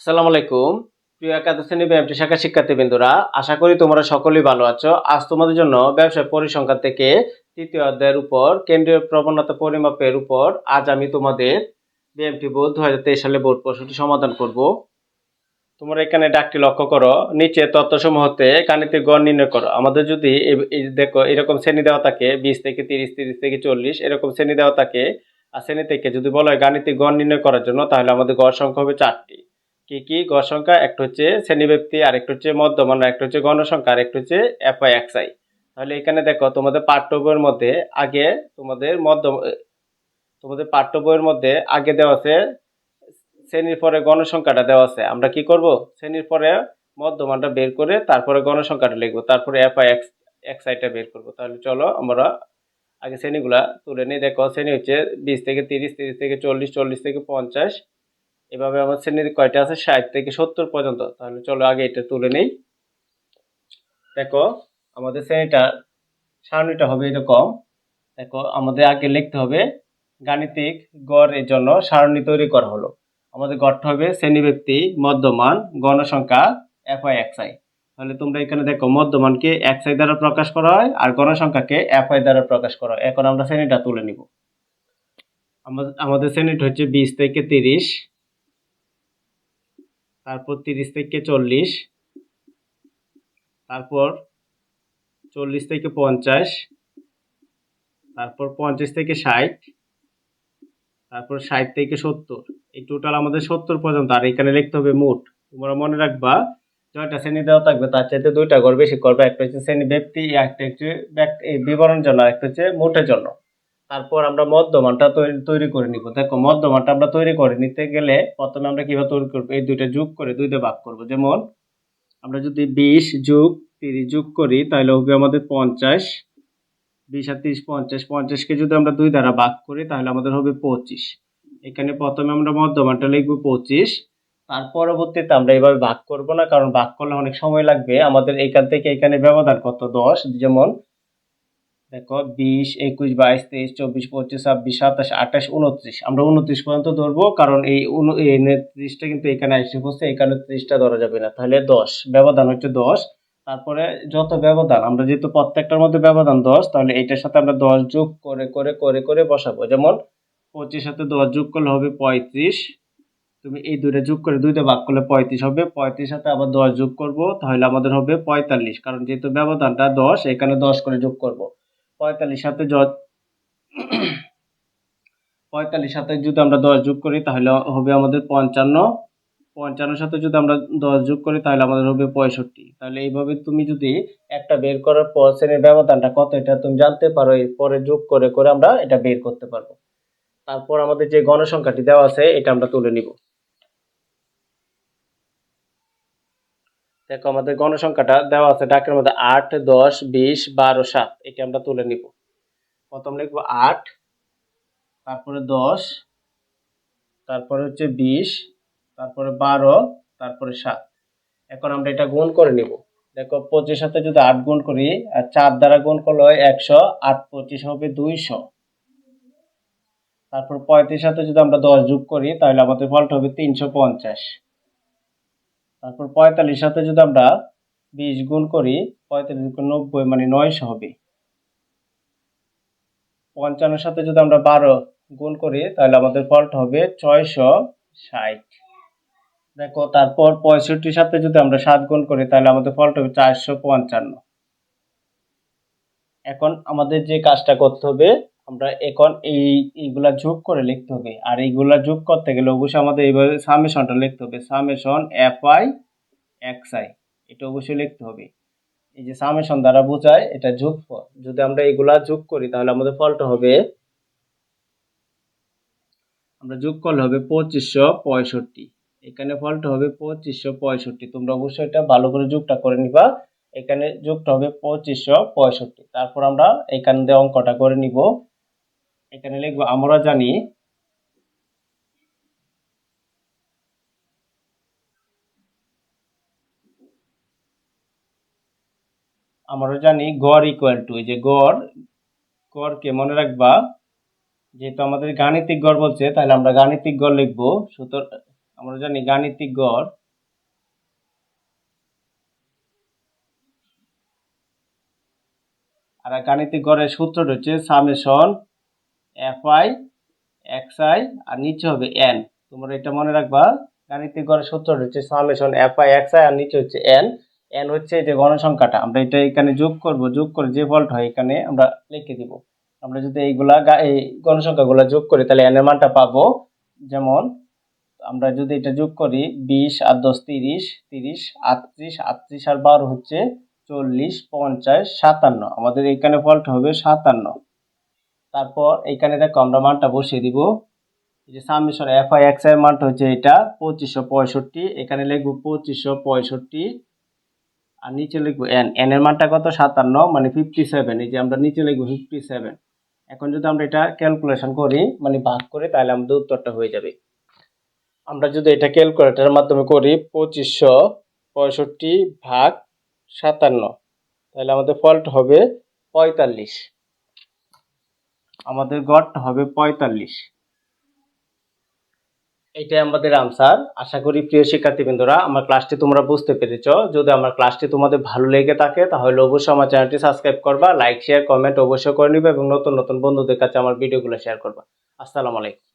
আসসালামু আলাইকুম। প্রিয় একাদশ শ্রেণি ব্যায়ামটি শাখা শিক্ষার্থীবৃন্দরা, আশা করি তোমরা সকলেই ভালো আছো। আজ তোমাদের জন্য ব্যবসায় পরিসংখ্যান থেকে তৃতীয় অধ্যায়ের উপর, কেন্দ্রীয় প্রবণতা পরিমাপের উপর আজ আমি তোমাদের বিএমটি বোর্ড দু হাজার তেইশ সালে বোর্ড প্রশ্নটি সমাধান করব। তোমরা এখানে ডাকটি লক্ষ্য করো, নিচে তথ্যসমূহতে গাণিতিক গড় নির্ণয় করো। আমাদের যদি দেখো, এরকম শ্রেণি দেওয়া থাকে, বিশ থেকে তিরিশ তিরিশ থেকে চল্লিশ, এরকম শ্রেণি দেওয়া থাকে, আর শ্রেণি থেকে যদি বলা হয় গাণিতিক গড় নির্ণয় করার জন্য, তাহলে আমাদের গড় সংখ্যা হবে চারটি। কি কি? গড় সংখ্যা, একটা হচ্ছে শ্রেণীব্যক্তি আর একটা হচ্ছে মধ্যমান আর একটা হচ্ছে গণসংখ্যা আর একটা হচ্ছে এফআই এক্সআই তাহলে এখানে দেখো, তোমাদের পাঠ্য বইয়ের মধ্যে আগে তোমাদের মধ্য, তোমাদের পাঠ্য বইয়ের মধ্যে আগে দেওয়া আছে, শ্রেণির পরে গণসংখ্যাটা দেওয়া আছে। আমরা কি করব? শ্রেণির পরে মধ্যমানটা বের করে তারপরে গণসংখ্যাটা লিখব। তারপরে এফআই এক্স এক্সআইটা বের করব। তাহলে চলো আমরা আগে শ্রেণীগুলা তুলে নিই। দেখো, শ্রেণি হচ্ছে বিশ থেকে তিরিশ তিরিশ থেকে চল্লিশ চল্লিশ থেকে পঞ্চাশ এভাবে আমার শ্রেণির কয়টা আছে? ষাট থেকে সত্তর পর্যন্ত। তাহলে চলো আগে এটা তুলে নেই। দেখো, আমাদের শ্রেণীটা, সারণীটা হবে এরকম। দেখো, আমাদের আগে লিখতে হবে, গাণিতিক গড়ের জন্য সারণী তৈরি করা হলো। আমাদের গড়টা হবে শ্রেণীব্যক্তি মধ্যমান, গণসংখ্যা এফআই এক্সআই তাহলে তোমরা এখানে দেখো, মধ্যমানকে এক্সআই দ্বারা প্রকাশ করা হয় আর গণসংখ্যাকে এফ আই দ্বারা প্রকাশ করা হয়। এখন আমরা শ্রেণীটা তুলে নিব। আমাদের শ্রেণীটা হচ্ছে বিশ থেকে তিরিশ। তারপর তিরিশ থেকে চল্লিশ, তারপর চল্লিশ থেকে পঞ্চাশ, তারপর পঞ্চাশ থেকে ষাট, তারপর ষাট থেকে সত্তর। এই টোটাল আমাদের সত্তর পর্যন্ত, আর এখানে লিখতে হবে মোট। তোমরা মনে রাখবা ছয়টা শ্রেণি দেওয়া থাকবে, তার চাইতে দুইটা ঘর বেশি করবে, একটা হচ্ছে শ্রেণি ব্যক্তি একটা হচ্ছে বিবরণ জন্য একটা হচ্ছে মোটের জন্য। তারপর আমরা মধ্যমানটা তৈরি করে নিব। দেখো, মধ্যমানটা আমরা তৈরি করে নিতে গেলে প্রথমে আমরা কীভাবে তৈরি করব? এই দুইটা যোগ করে দুই দিয়ে ভাগ করব। যেমন, আমরা যদি বিশ যোগ তিরিশ যোগ করি, তাহলে হবে আমাদের পঞ্চাশ। বিশ আর তিরিশ, পঞ্চাশ। পঞ্চাশকে যদি আমরা দুই দ্বারা ভাগ করি, তাহলে আমাদের হবে পঁচিশ। এখানে প্রথমে আমরা মধ্যমানটা লিখব পঁচিশ। তার পরবর্তীতে আমরা এইভাবে ভাগ করব না, কারণ ভাগ করলে অনেক সময় লাগবে। আমাদের এখান থেকে এখানে ব্যবধান কত? দশ। যেমন দেখো, বিশ, একুশ, বাইশ, তেইশ, চব্বিশ, পঁচিশ, ছাব্বিশ, সাতাশ, আঠাশ উনত্রিশ আমরা উনত্রিশ পর্যন্ত ধরবো, কারণ এই উন- এই ত্রিশটা কিন্তু এখানে এসে বসছে এখানে ত্রিশটা ধরা যাবে না। তাহলে দশ, ব্যবধান হচ্ছে দশ। তারপরে যত ব্যবধান, আমরা যেহেতু প্রত্যেকটার মধ্যে ব্যবধান দশ, তাহলে এটার সাথে আমরা দশ যোগ করে করে করে করে বসাবো। যেমন পঁচিশ সাথে দশ যোগ করলে হবে পঁয়ত্রিশ। তুমি এই দুইটা যোগ করে দুইটা ভাগ করলে পঁয়ত্রিশ হবে। পঁয়ত্রিশ সাথে আবার দশ যোগ করব, তাহলে আমাদের হবে পঁয়তাল্লিশ। কারণ যেহেতু ব্যবধানটা দশ, এখানে দশ করে যোগ করব। পঁয়তাল্লিশ সাথে য- পঁয়তাল্লিশ সাথে যদি আমরা দশ যোগ করি, তাহলে হবে আমাদের পঞ্চান্ন। পঞ্চান্নের সাথে যদি আমরা দশ যোগ করি, তাহলে আমাদের হবে পঁয়ষট্টি। তাহলে এইভাবে তুমি যদি একটা বের করার পর শ্রেণির ব্যবধানটা কত, এটা তুমি জানতে পারো, এরপরে যোগ করে করে আমরা এটা বের করতে পারব। তারপর আমাদের যে গণসংখ্যাটি দেওয়া আছে, এটা আমরা তুলে নিব। দেখো, আমাদের গণসংখ্যাটা দেওয়া আছে ডাকের মধ্যে আট, দশ, বিশ, বারো, সাত। এটা আমরা তুলে নিব। প্রথম লিখব আট, তারপরে দশ, তারপরে হচ্ছে বিশ, তারপরে বারো, তারপরে সাত। এখন আমরা এটা গুণ করে নিব। দেখো পঁচিশ সাথে যদি আট গুণ করি, আর চার দ্বারা গুণ করলে হয় একশো, আট পঁচিশ হবে দুইশো। তারপর পঁয়ত্রিশ সাথে যদি আমরা দশ যোগ করি, তাহলে আমাদের ফলটা হবে তিনশো পঞ্চাশ। তারপর পঁয়তাল্লিশ সাথে যদি আমরা বিশ গুণ করি, পঁয়তাল্লিশ গুণ নব্বই মানে নয়শো হবে। পঞ্চান্নের সাথে যদি আমরা বারো গুণ করি, তাহলে আমাদের ফলটা হবে ছয়শো ষাট। দেখো, তারপর পঁয়ষট্টির সাথে যদি আমরা সাত গুণ করি, তাহলে আমাদের ফলটা হবে চারশো পঞ্চান্ন। এখন আমাদের যে কাজটা করতে হবে আমরা এখন এই, এইগুলা যোগ করে লিখতে হবে। আর এইগুলা যোগ করতে গেলে অবশ্যই আমাদের এইভাবে সামেশনটা লিখতে হবে। Summation F I X I এটা অবশ্যই লিখতে হবে। এই যে সামেশন দ্বারা বোঝায় এটা যোগফল। যদি আমরা এগুলা যোগ করি, তাহলে আমাদের ফলটা হবে, আমরা যোগ করলে হবে পঁচিশশো পঁয়ষট্টি। এখানে ফলটা হবে পঁচিশশো পঁয়ষট্টি। তোমরা অবশ্যই এটা ভালো করে যোগটা করে নিবা। এখানে যোগটা হবে পঁচিশশো পঁয়ষট্টি। তারপর আমরা এখান দিয়ে অঙ্কটা করে নিব। এখানে লিখব, আমরা জানি আমরা জানি গড় ইকুয়াল টু এই যে গড়, গড়কে মনে রাখবা, যেহেতু আমাদের গাণিতিক গড় বলছে, তাহলে আমরা গাণিতিক গড় লিখব, সুতরাং আমরা জানি গাণিতিক গড় আর গাণিতিক গড়ের সূত্রটা হচ্ছে summation F I X I আর নিচে হবে এন তোমরা এটা মনে রাখবা, গাণিতিক গড়ের সূত্রটা হচ্ছে summation F I X I আর নিচে হচ্ছে এন এন হচ্ছে যে গণসংখ্যাটা। আমরা এটা এখানে যোগ করব, যোগ করে যে ফলটা হয় এখানে আমরা লিখে দিব। আমরা যদি এইগুলা এই গণসংখ্যাগুলো যোগ করি, তাহলে এন এর মানটা পাবো। যেমন, আমরা যদি এটা যোগ করি, বিশ আর দশ তিরিশ তিরিশ, আটত্রিশ আটত্রিশ আর বারো হচ্ছে চল্লিশ, পঞ্চাশ, সাতান্ন। আমাদের এখানে ফলটা হবে সাতান্ন। তারপর এখানে দেখো আমরা মানটা বসিয়ে দিব। এই যে সামেশন এফ আই এক্সের মানটা হচ্ছে এটা, পঁচিশশো পঁয়ষট্টি। এখানে লিখব পঁচিশশো পঁয়ষট্টি। আর নিচে লিখব এন এন এর মানটা কত? সাতান্ন মানে ফিফটি সেভেন এই যে আমরা নিচে লিখব ফিফটি সেভেন এখন যদি আমরা এটা ক্যালকুলেশন করি মানে ভাগ করি, তাহলে আমাদের উত্তরটা হয়ে যাবে। আমরা যদি এটা ক্যালকুলেটরের মাধ্যমে করি, পঁচিশশো পঁয়ষট্টি ভাগ সাতান্ন, তাহলে আমাদের ফলটা হবে পঁয়তাল্লিশ। আমাদের গড়টা হবে পঁয়তাল্লিশ। এটাই আমাদের আনসার আশা করি প্রিয় শিক্ষার্থীবৃন্দরা, আমার ক্লাসটি তোমরা বুঝতে পেরেছ। যদি আমার ক্লাসটি তোমাদের ভালো লেগে থাকে, তাহলে অবশ্যই আমার চ্যানেলটি সাবস্ক্রাইব করবা লাইক শেয়ার কমেন্ট অবশ্যই করে নিবে এবং নতুন নতুন বন্ধুদের কাছে আমার ভিডিওগুলো শেয়ার করবা। আসসালামু আলাইকুম।